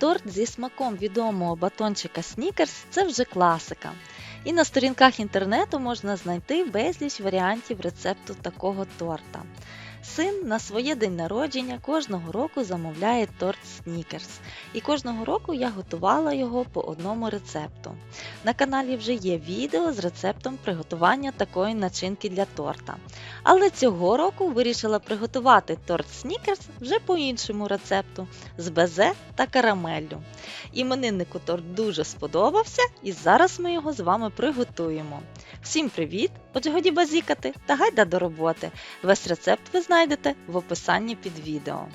Торт зі смаком відомого батончика Снікерс – це вже класика. І на сторінках інтернету можна знайти безліч варіантів рецепту такого торта. Син на своє день народження кожного року замовляє торт Snickers. І кожного року я готувала його по одному рецепту. На каналі вже є відео з рецептом приготування такої начинки для торта. Але цього року вирішила приготувати торт Snickers вже по іншому рецепту з безе та карамеллю. Імениннику торт дуже сподобався, і зараз ми його з вами приготуємо. Всім привіт! Отже, годі базікати та гайда до роботи. Весь рецепт ви знайдете в описанні під відео.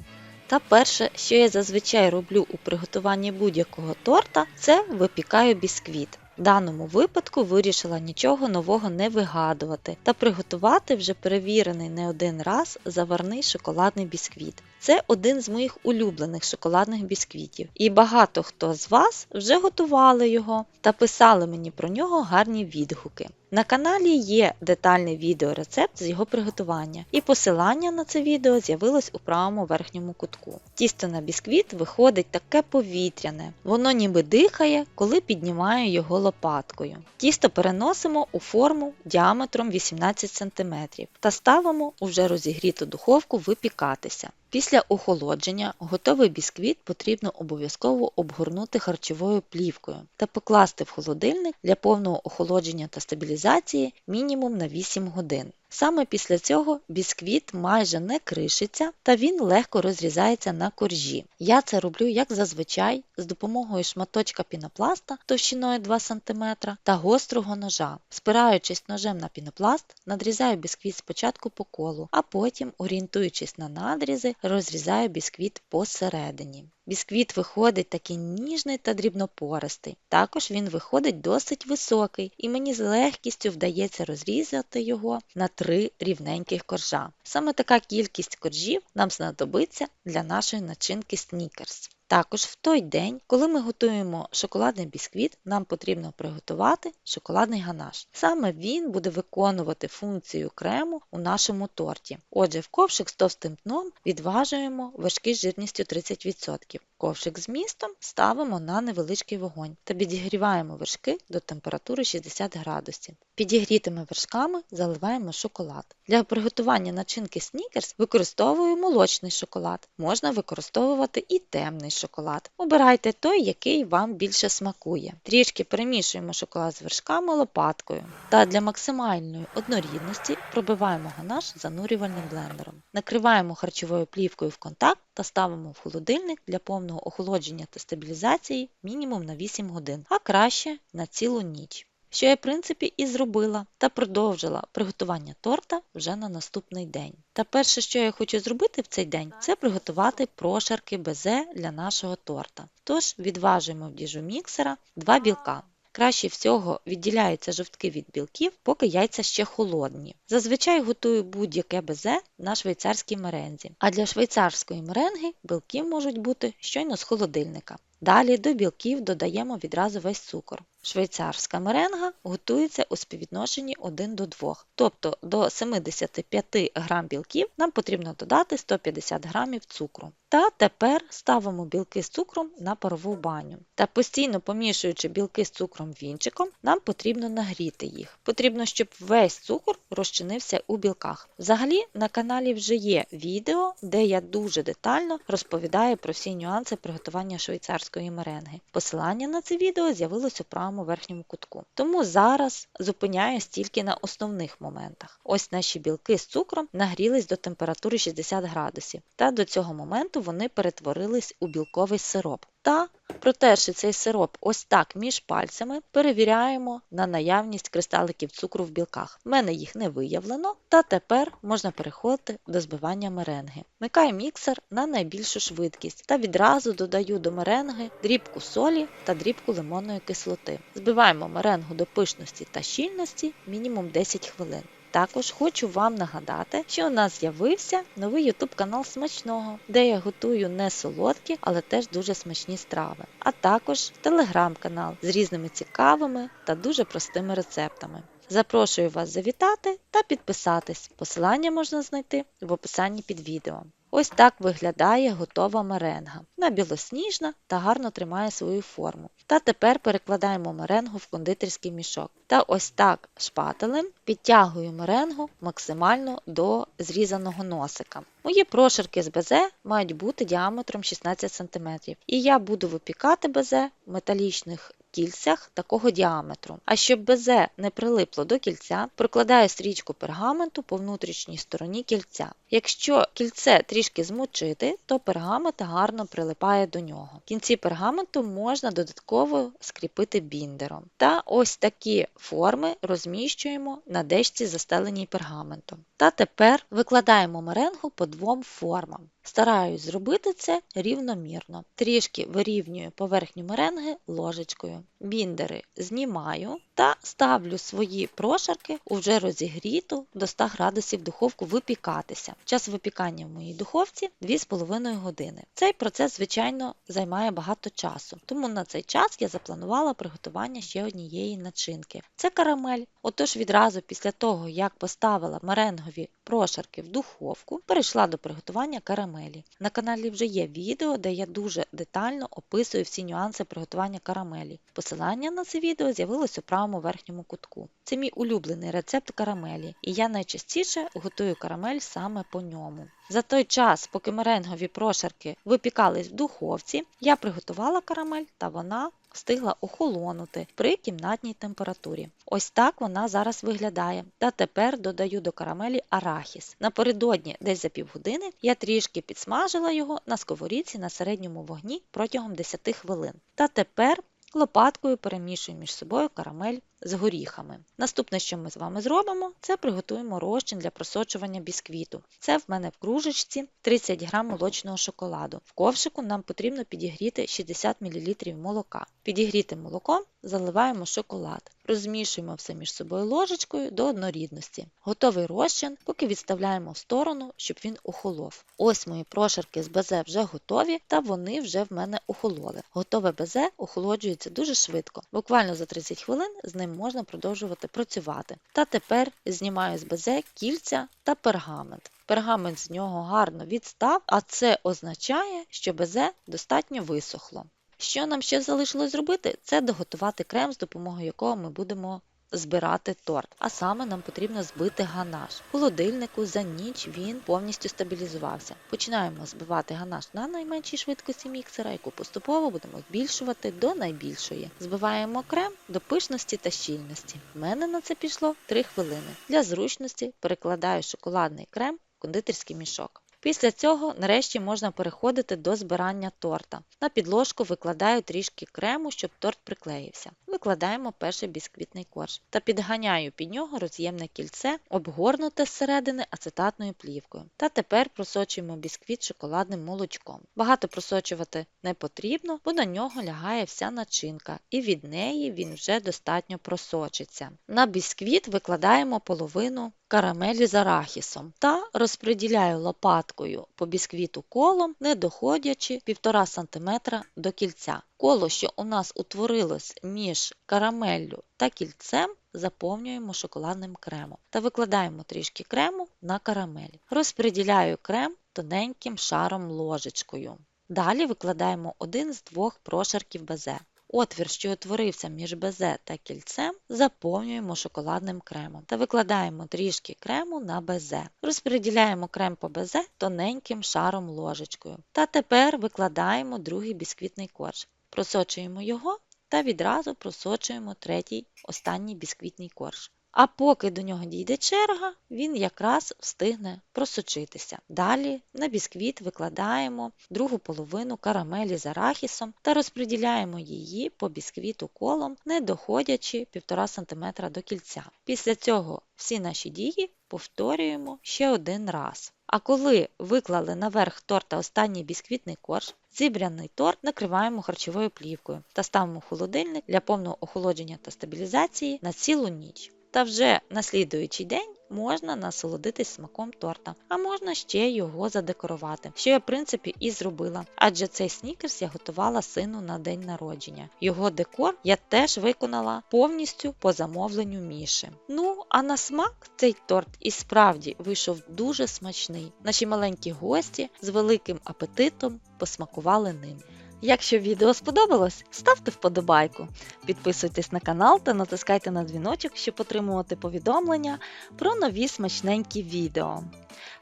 Та перше, що я зазвичай роблю у приготуванні будь-якого торта, це випікаю бісквіт. В даному випадку вирішила нічого нового не вигадувати та приготувати вже перевірений не один раз заварний шоколадний бісквіт. Це один з моїх улюблених шоколадних бісквітів, і багато хто з вас вже готували його та писали мені про нього гарні відгуки. На каналі є детальний відеорецепт з його приготування, і посилання на це відео з'явилось у правому верхньому кутку. Тісто на бісквіт виходить таке повітряне, воно ніби дихає, коли піднімаю його лопаткою. Тісто переносимо у форму діаметром 18 см та ставимо у вже розігріту духовку випікатися. Після охолодження готовий бісквіт потрібно обов'язково обгорнути харчовою плівкою та покласти в холодильник для повного охолодження та стабілізації мінімум на 8 годин. Саме після цього бісквіт майже не кришиться та він легко розрізається на коржі. Я це роблю як зазвичай з допомогою шматочка пінопласта товщиною 2 см та гострого ножа. Спираючись ножем на пінопласт, надрізаю бісквіт спочатку по колу, а потім, орієнтуючись на надрізи, розрізаю бісквіт посередині. Бісквіт виходить такий ніжний та дрібнопористий. Також він виходить досить високий, і мені з легкістю вдається розрізати його на три рівненьких коржа. Саме така кількість коржів нам знадобиться для нашої начинки снікерс. Також в той день, коли ми готуємо шоколадний бісквіт, нам потрібно приготувати шоколадний ганаш. Саме він буде виконувати функцію крему у нашому торті. Отже, в ковшик з товстим дном відважуємо вершки з жирністю 30%. Ковшик з містом ставимо на невеличкий вогонь та підігріваємо вершки до температури 60 градусів. Підігрітими вершками заливаємо шоколад. Для приготування начинки снікерс використовую молочний шоколад. Можна використовувати і темний шоколад. Обирайте той, який вам більше смакує. Трішки перемішуємо шоколад з вершками лопаткою. Та для максимальної однорідності пробиваємо ганаш занурювальним блендером. Накриваємо харчовою плівкою в контакт та ставимо в холодильник для повного охолодження та стабілізації мінімум на 8 годин, а краще на цілу ніч. Що я, в принципі, і зробила, та продовжила приготування торта вже на наступний день. Та перше, що я хочу зробити в цей день, це приготувати прошарки безе для нашого торта. Тож відважуємо в діжу міксера два білка. Краще всього відділяються жовтки від білків, поки яйця ще холодні. Зазвичай готую будь-яке безе на швейцарській мерензі, а для швейцарської меренги білки можуть бути щойно з холодильника. Далі до білків додаємо відразу весь цукор. Швейцарська меренга готується у співвідношенні 1 до 2, тобто до 75 г білків нам потрібно додати 150 г цукру. Та тепер ставимо білки з цукром на парову баню. Та постійно помішуючи білки з цукром вінчиком, нам потрібно нагріти їх. Потрібно, щоб весь цукор розчинився у білках. Взагалі на каналі вже є відео, де я дуже детально розповідаю про всі нюанси приготування швейцарської меренги. Посилання на це відео з'явилось у правому верхньому кутку. Тому зараз зупиняюсь тільки на основних моментах. Ось наші білки з цукром нагрілись до температури 60 градусів, та до цього моменту вони перетворились у білковий сироп. Та, протерши цей сироп ось так між пальцями, перевіряємо на наявність кристаликів цукру в білках. В мене їх не виявлено, та тепер можна переходити до збивання меренги. Микаю міксер на найбільшу швидкість та відразу додаю до меренги дрібку солі та дрібку лимонної кислоти. Збиваємо меренгу до пишності та щільності мінімум 10 хвилин. Також хочу вам нагадати, що у нас з'явився новий YouTube канал смачного, де я готую не солодкі, але теж дуже смачні страви, а також телеграм-канал з різними цікавими та дуже простими рецептами. Запрошую вас завітати та підписатись. Посилання можна знайти в описанні під відео. Ось так виглядає готова меренга. Вона білосніжна та гарно тримає свою форму. Та тепер перекладаємо меренгу в кондитерський мішок. Та ось так шпателем підтягую меренгу максимально до зрізаного носика. Мої прошарки з безе мають бути діаметром 16 см. І я буду випікати безе в металічних кільцях такого діаметру. А щоб безе не прилипло до кільця, прокладаю стрічку пергаменту по внутрішній стороні кільця. Якщо кільце трішки змочити, то пергамент гарно прилипає до нього. Кінці пергаменту можна додатково скріпити біндером. Та ось такі форми розміщуємо на дещці, застеленій пергаментом. Та тепер викладаємо меренгу по двом формам. Стараюсь зробити це рівномірно. Трішки вирівнюю поверхню меренги ложечкою. Біндери знімаю та ставлю свої прошарки у вже розігріту до 100 градусів духовку випікатися. Час випікання в моїй духовці 2,5 години. Цей процес, звичайно, займає багато часу, тому на цей час я запланувала приготування ще однієї начинки. Це карамель. Отож, відразу після того, як поставила меренгові прошарки в духовку, перейшла до приготування карамелі. На каналі вже є відео, де я дуже детально описую всі нюанси приготування карамелі. Посилання на це відео з'явилось у правому верхньому кутку. Це мій улюблений рецепт карамелі, і я найчастіше готую карамель саме по ньому. За той час, поки меренгові прошарки випікались в духовці, я приготувала карамель та вона встигла охолонути при кімнатній температурі. Ось так вона зараз виглядає. Та тепер додаю до карамелі арахіс. Напередодні, десь за півгодини, я трішки підсмажила його на сковорідці на середньому вогні протягом 10 хвилин. Та тепер лопаткою перемішую між собою карамель з горіхами. Наступне, що ми з вами зробимо, це приготуємо розчин для просочування бісквіту. Це в мене в кружечці 30 г молочного шоколаду. В ковшику нам потрібно підігріти 60 мл молока. Підігріти молоком заливаємо шоколад. Розмішуємо все між собою ложечкою до однорідності. Готовий розчин, поки відставляємо в сторону, щоб він охолов. Ось мої прошарки з безе вже готові, та вони вже в мене охололи. Готове безе охолоджується дуже швидко. Буквально за 30 хвилин з ним можна продовжувати працювати. Та тепер знімаю з безе кільця та пергамент. Пергамент з нього гарно відстав, а це означає, що безе достатньо висохло. Що нам ще залишилось зробити, це доготувати крем, з допомогою якого ми будемо збирати торт. А саме нам потрібно збити ганаш. В холодильнику за ніч він повністю стабілізувався. Починаємо збивати ганаш на найменшій швидкості міксера, яку поступово будемо збільшувати до найбільшої. Збиваємо крем до пишності та щільності. У мене на це пішло 3 хвилини. Для зручності перекладаю шоколадний крем в кондитерський мішок. Після цього нарешті можна переходити до збирання торта. На підложку викладаю трішки крему, щоб торт приклеївся. Викладаємо перший бісквітний корж та підганяю під нього роз'ємне кільце, обгорнуте зсередини ацетатною плівкою. Та тепер просочуємо бісквіт шоколадним молочком. Багато просочувати не потрібно, бо на нього лягає вся начинка, і від неї він вже достатньо просочиться. На бісквіт викладаємо половину карамелі з арахісом та розподіляю лопаткою по бісквіту колом, не доходячи 1,5 см до кільця. Коло, що у нас утворилось між карамеллю та кільцем, заповнюємо шоколадним кремом та викладаємо трішки крему на карамель. Розподіляю крем тоненьким шаром ложечкою. Далі викладаємо один з двох прошарків безе. Отвір, що утворився між безе та кільцем, заповнюємо шоколадним кремом та викладаємо трішки крему на безе. Розподіляємо крем по безе тоненьким шаром ложечкою. Та тепер викладаємо другий бісквітний корж. Просочуємо його та відразу просочуємо третій останній бісквітний корж. А поки до нього дійде черга, він якраз встигне просочитися. Далі на бісквіт викладаємо другу половину карамелі з арахісом та розподіляємо її по бісквіту колом, не доходячи 1,5 см до кільця. Після цього всі наші дії повторюємо ще один раз. А коли виклали наверх торта останній бісквітний корж, зібраний торт накриваємо харчовою плівкою та ставимо в холодильник для повного охолодження та стабілізації на цілу ніч. Та вже на слідуючий день можна насолодитись смаком торта, а можна ще його задекорувати, що я в принципі і зробила. Адже цей снікерс я готувала сину на день народження. Його декор я теж виконала повністю по замовленню Міші. Ну а на смак цей торт і справді вийшов дуже смачний. Наші маленькі гості з великим апетитом посмакували ним. Якщо відео сподобалось, ставте вподобайку, підписуйтесь на канал та натискайте на дзвіночок, щоб отримувати повідомлення про нові смачненькі відео.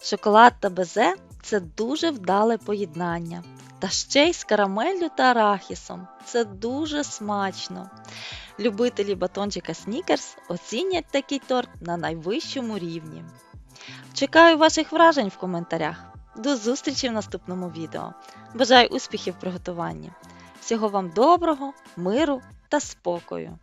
Шоколад та безе це дуже вдале поєднання. Та ще й з карамеллю та арахісом. Це дуже смачно. Любителі батончика Снікерс оцінять такий торт на найвищому рівні. Чекаю ваших вражень в коментарях. До зустрічі в наступному відео. Бажаю успіхів в приготуванні. Всього вам доброго, миру та спокою!